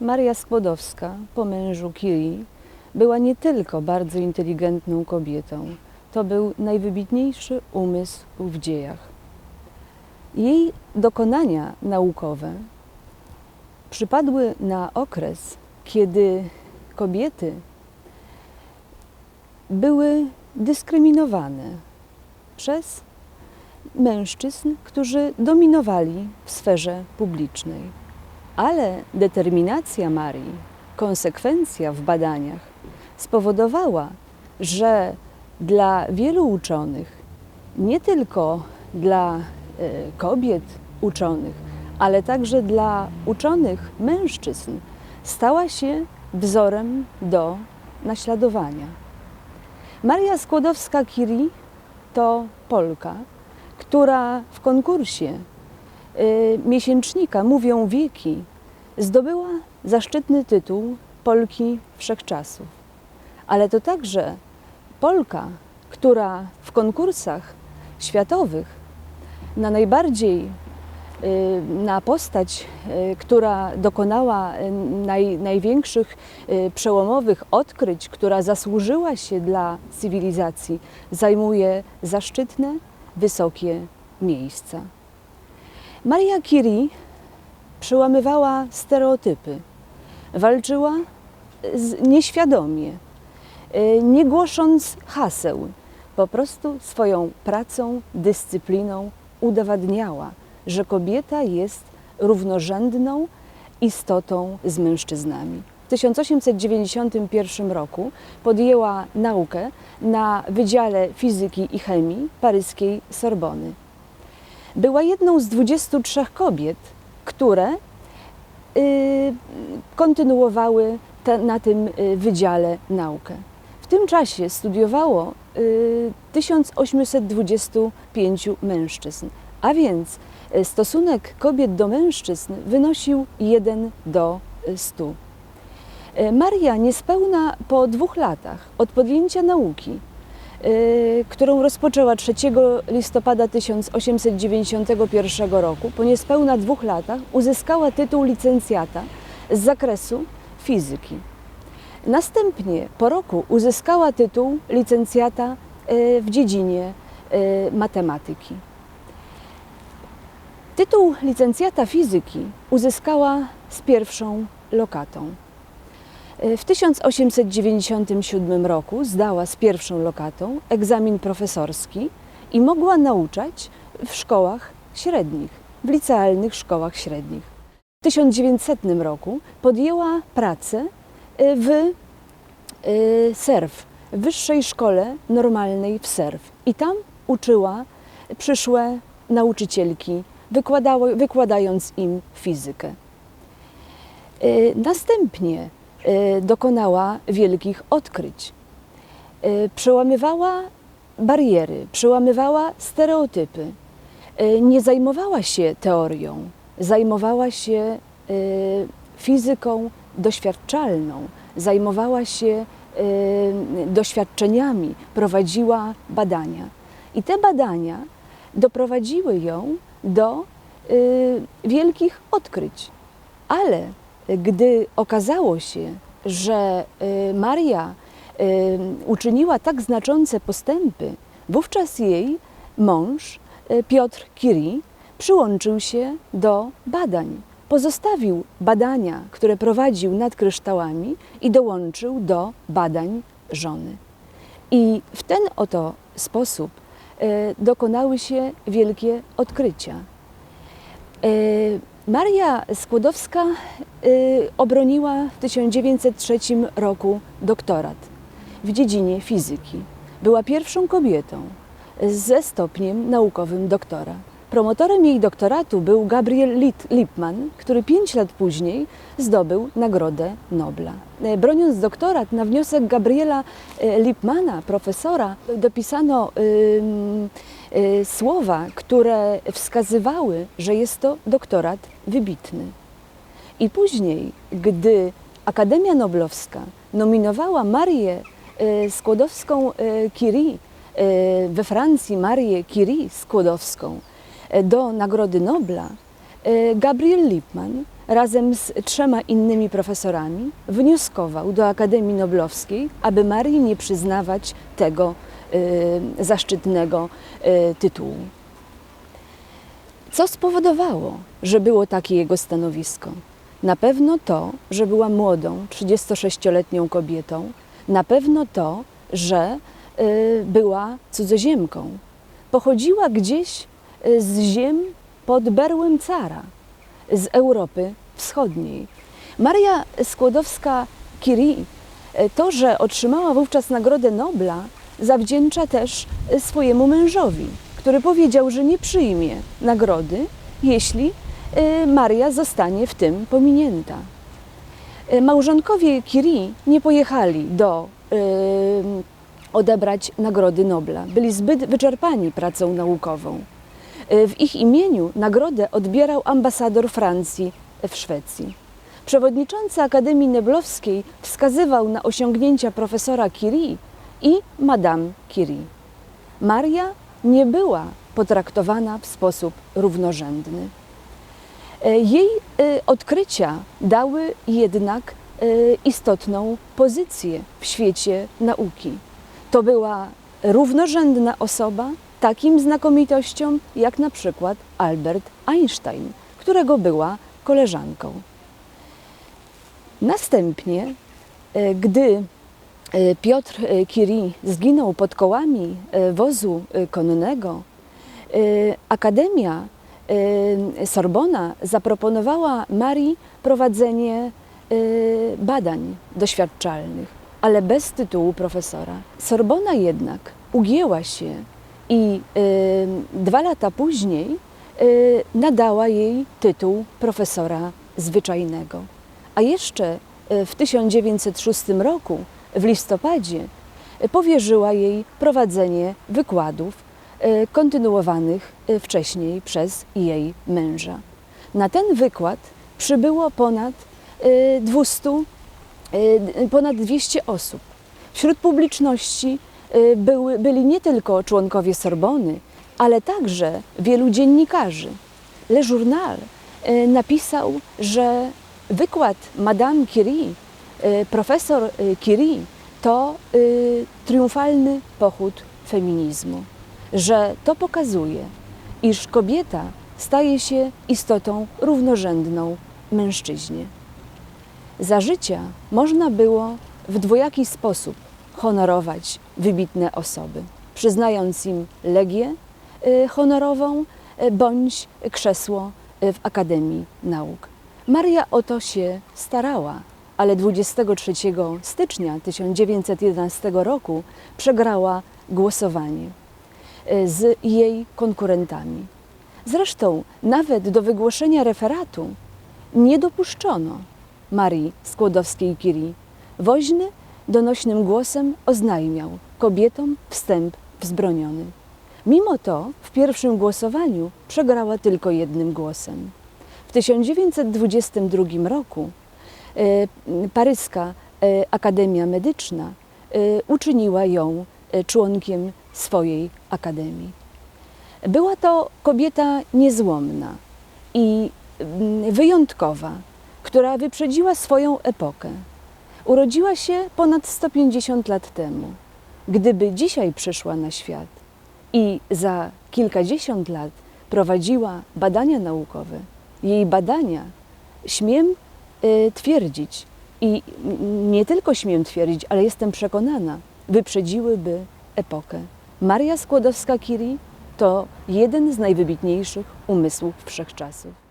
Maria Skłodowska, po mężu Curie, była nie tylko bardzo inteligentną kobietą, to był najwybitniejszy umysł w dziejach. Jej dokonania naukowe przypadły na okres, kiedy kobiety były dyskryminowane przez mężczyzn, którzy dominowali w sferze publicznej. Ale determinacja Marii, konsekwencja w badaniach spowodowała, że dla wielu uczonych, nie tylko dla e, kobiet uczonych, ale także dla uczonych mężczyzn, stała się wzorem do naśladowania. Maria Skłodowska-Curie to Polka, która w konkursie y, miesięcznika Mówią Wieki zdobyła zaszczytny tytuł Polki Wszechczasów. Ale to także Polka, która w konkursach światowych na najbardziej y, na postać, y, która dokonała y, naj, największych przełomowych odkryć, która zasłużyła się dla cywilizacji, zajmuje zaszczytne, wysokie miejsca. Maria Curie przełamywała stereotypy, walczyła z, nieświadomie, y, nie głosząc haseł, po prostu swoją pracą, dyscypliną udowadniała, że kobieta jest równorzędną istotą z mężczyznami. W 1891 roku podjęła naukę na Wydziale Fizyki i Chemii paryskiej Sorbony. Była jedną z 23 kobiet, które y, kontynuowały na tym y, wydziale naukę. W tym czasie studiowało y, 1825 mężczyzn, a więc y, stosunek kobiet do mężczyzn wynosił 1 do 100. Y, Maria niespełna po dwóch latach od podjęcia nauki, y, którą rozpoczęła 3 listopada 1891 roku, po niespełna dwóch latach uzyskała tytuł licencjata z zakresu fizyki. Następnie po roku uzyskała tytuł licencjata y, w dziedzinie y, matematyki. Tytuł licencjata fizyki uzyskała z pierwszą lokatą. W 1897 roku zdała z pierwszą lokatą egzamin profesorski i mogła nauczać w szkołach średnich, w licealnych szkołach średnich. W 1900 roku podjęła pracę y, w y, SERW, Wyższej Szkole Normalnej w SERW. I tam uczyła przyszłe nauczycielki, wykładając im fizykę. Y, Następnie dokonała wielkich odkryć. Y, Przełamywała bariery, przełamywała stereotypy. Y, Nie zajmowała się teorią, zajmowała się y, fizyką doświadczalną, zajmowała się y, doświadczeniami, prowadziła badania. I te badania doprowadziły ją do y, wielkich odkryć. Ale gdy okazało się, że y, Maria y, uczyniła tak znaczące postępy, wówczas jej mąż y, Piotr Curie przyłączył się do badań. Pozostawił badania, które prowadził nad kryształami i dołączył do badań żony. I w ten oto sposób dokonały się wielkie odkrycia. Maria Skłodowska y, obroniła w 1903 roku doktorat w dziedzinie fizyki. Była pierwszą kobietą ze stopniem naukowym doktora. Promotorem jej doktoratu był Gabriel Lippmann, który pięć lat później zdobył Nagrodę Nobla. E, Broniąc doktorat na wniosek Gabriela e, Lippmana, profesora, dopisano słowa, które wskazywały, że jest to doktorat wybitny. I później, gdy Akademia Noblowska nominowała Marię y, Skłodowską-Curie y, we Francji, Marię Curie Skłodowską y, do Nagrody Nobla, Gabriel Lippmann razem z trzema innymi profesorami wnioskował do Akademii Noblowskiej, aby Marii nie przyznawać tego zaszczytnego e, tytułu. Co spowodowało, że było takie jego stanowisko? Na pewno to, że była młodą, 36-letnią kobietą, na pewno to, że y, była cudzoziemką. Pochodziła gdzieś y, z ziem pod berłem cara, z Europy Wschodniej. Maria Skłodowska-Curie y, to, że otrzymała wówczas Nagrodę Nobla, zawdzięcza też y, swojemu mężowi, który powiedział, że nie przyjmie nagrody, jeśli y, Maria zostanie w tym pominięta. Y, Małżonkowie Curie nie pojechali do odebrać Nagrody Nobla. Byli zbyt wyczerpani pracą naukową. W ich imieniu nagrodę odbierał ambasador Francji w Szwecji. Przewodniczący Akademii Noblowskiej wskazywał na osiągnięcia profesora Curie i Madame Curie. Maria nie była potraktowana w sposób równorzędny. E, Jej e, odkrycia dały jednak e, istotną pozycję w świecie nauki. To była równorzędna osoba takim znakomitościom jak na przykład Albert Einstein, którego była koleżanką. Następnie, gdy Piotr e, Curie zginął pod kołami e, wozu e, konnego, e, Akademia e, Sorbona zaproponowała Marii prowadzenie e, badań doświadczalnych, ale bez tytułu profesora. Sorbona jednak ugięła się i e, dwa lata później e, nadała jej tytuł profesora zwyczajnego. A jeszcze e, w 1906 roku, w listopadzie, powierzyła jej prowadzenie wykładów e, kontynuowanych e, wcześniej przez jej męża. Na ten wykład przybyło ponad e, 200, e, ponad 200 osób. Wśród publiczności były, byli nie tylko członkowie Sorbony, ale także wielu dziennikarzy. Le Journal napisał, że wykład Madame Curie, profesor e, Curie, to e, triumfalny pochód feminizmu, że to pokazuje, iż kobieta staje się istotą równorzędną mężczyźnie. Za życia można było w dwojaki sposób honorować wybitne osoby, przyznając im legię y, honorową y, bądź krzesło y, w Akademii Nauk. Maria o to się starała, ale 23 stycznia 1911 roku przegrała głosowanie y, z jej konkurentami. Zresztą nawet do wygłoszenia referatu nie dopuszczono Marii Skłodowskiej-Curie. Woźny donośnym głosem oznajmiał kobietom wstęp wzbroniony. Mimo to w pierwszym głosowaniu przegrała tylko jednym głosem. W 1922 roku e, paryska e, Akademia Medyczna e, uczyniła ją e, członkiem swojej akademii. Była to kobieta niezłomna i mm, wyjątkowa, która wyprzedziła swoją epokę. Urodziła się ponad 150 lat temu. Gdyby dzisiaj przyszła na świat i za kilkadziesiąt lat prowadziła badania naukowe, jej badania, śmiem twierdzić, i nie tylko śmiem twierdzić, ale jestem przekonana, wyprzedziłyby epokę. Maria Skłodowska-Curie to jeden z najwybitniejszych umysłów wszechczasów.